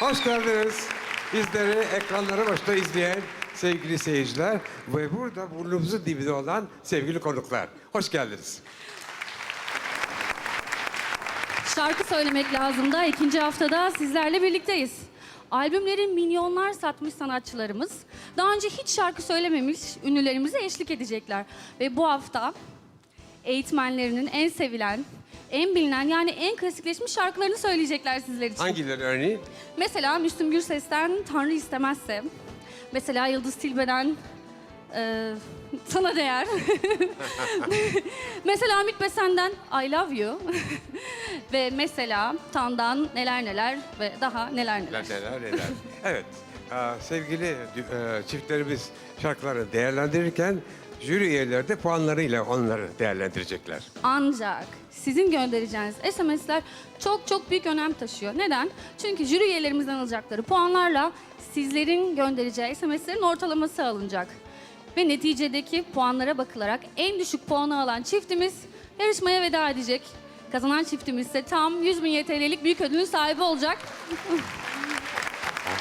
Hoş geldiniz. Bizleri ekranları başta izleyen sevgili seyirciler ve burada burnumuzun dibinde olan sevgili konuklar. Hoş geldiniz. Şarkı söylemek lazım da ikinci haftada sizlerle birlikteyiz. Albümleri milyonlar satmış sanatçılarımız daha önce hiç şarkı söylememiş ünlülerimize eşlik edecekler. Ve bu hafta eğitmenlerinin en sevilen, en bilinen yani en klasikleşmiş şarkılarını söyleyecekler sizler için. Hangileri örneğin? Mesela Müslüm Gürses'ten Tanrı istemezse. Mesela Yıldız Tilbe'den e, Sana Değer. mesela Hamit Besen'den I Love You. ve mesela Tan'dan neler neler ve daha neler neler. Neler neler. evet. Aa, sevgili e, çiftlerimiz şarkıları değerlendirirken jüri üyeleri de puanlarıyla onları değerlendirecekler. Ancak sizin göndereceğiniz SMS'ler çok çok büyük önem taşıyor. Neden? Çünkü jüri üyelerimizden alacakları puanlarla sizlerin göndereceği SMS'lerin ortalaması alınacak. Ve neticedeki puanlara bakılarak en düşük puanı alan çiftimiz yarışmaya veda edecek. Kazanan çiftimiz ise tam 100 bin YTL'lik büyük ödülün sahibi olacak.